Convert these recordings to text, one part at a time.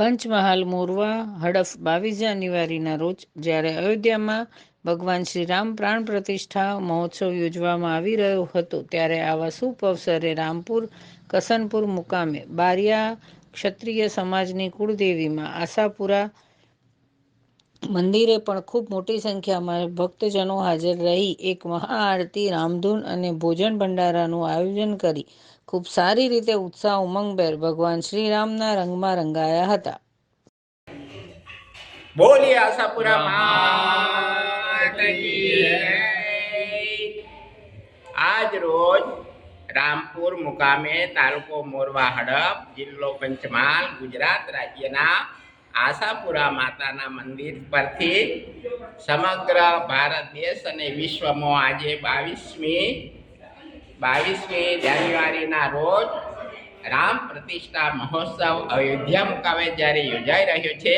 પંચમહાલ મોરવા, હડફ બાવીસ જાન્યુઆરીના રોજ જ્યારે અયોધ્યામાં ભગવાન શ્રી રામ પ્રાણ પ્રતિષ્ઠા મહોત્સવ યોજવામાં આવી રહ્યો હતો ત્યારે આવા શુભ અવસરે રામપુર, કસનપુર મુકામે બારિયા ક્ષત્રિય સમાજની કુળદેવીમાં આશાપુરા મંદિરે પણ ખૂબ મોટી સંખ્યામાં ભક્તજનો હાજર રહી એક મહાઆરતી, રામધૂન અને ભોજન ભંડારાનું આયોજન કરી ખૂબ સારી રીતે ઉત્સાહ ઉમંગભેર ભગવાન શ્રીરામના રંગમાં રંગાયા હતા બોલી આશાપુરા. આજ રોજ રામપુર મુકામે તાલુકો મોરવા હડપ જિલ્લો પંચમહાલ ગુજરાત રાજ્યના આશાપુરા માતાના મંદિર પરથી સમગ્ર ભારત દેશ અને વિશ્વમાં આજે બાવીસમી બાવીસમી જાન્યુઆરીના રોજ રામ પ્રતિષ્ઠા મહોત્સવ અયોધ્યા મુકામે જ્યારે યોજાઈ રહ્યો છે,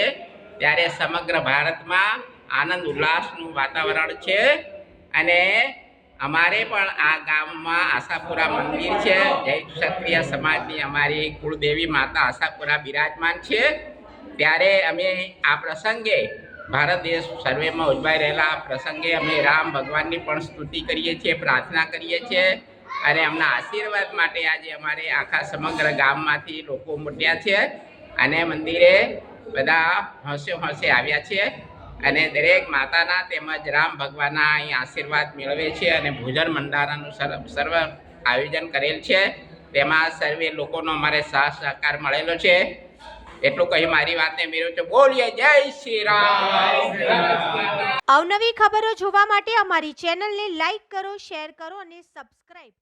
ત્યારે સમગ્ર ભારતમાં આનંદ ઉલ્લાસનું વાતાવરણ છે અને અમારે પણ આ ગામમાં આશાપુરા મંદિર છે. જય ક્ષત્રિય સમાજની અમારી કુળદેવી માતા આશાપુરા બિરાજમાન છે. ત્યારે અમે આ પ્રસંગે ભારત દેશ સર્વેમાં ઉજવાઈ રહેલા આ પ્રસંગે અમે રામ ભગવાનની પણ સ્તુતિ કરીએ છીએ, પ્રાર્થના કરીએ છીએ અને એમના આશીર્વાદ માટે આજે અમારે આખા સમગ્ર ગામમાંથી લોકો મોટ્યા છે અને મંદિરે બધા હોંશે હોંશે આવ્યા છે અને દરેક માતાના તેમજ રામ ભગવાનના અહીં આશીર્વાદ મેળવે છે અને ભોજન ભંડારાનું સર, સર્વ આયોજન કરેલ છે. તેમાં સર્વે લોકોનો અમારે સાથ સહકાર મળેલો છે. એટલું કહી મારી વાતને તો બોલીએ, જય શ્રી રામ. અવનવી ખબરો જોવા માટે અમારી ચેનલને લાઈક કરો, શેર કરો અને સબસ્ક્રાઇબ કરો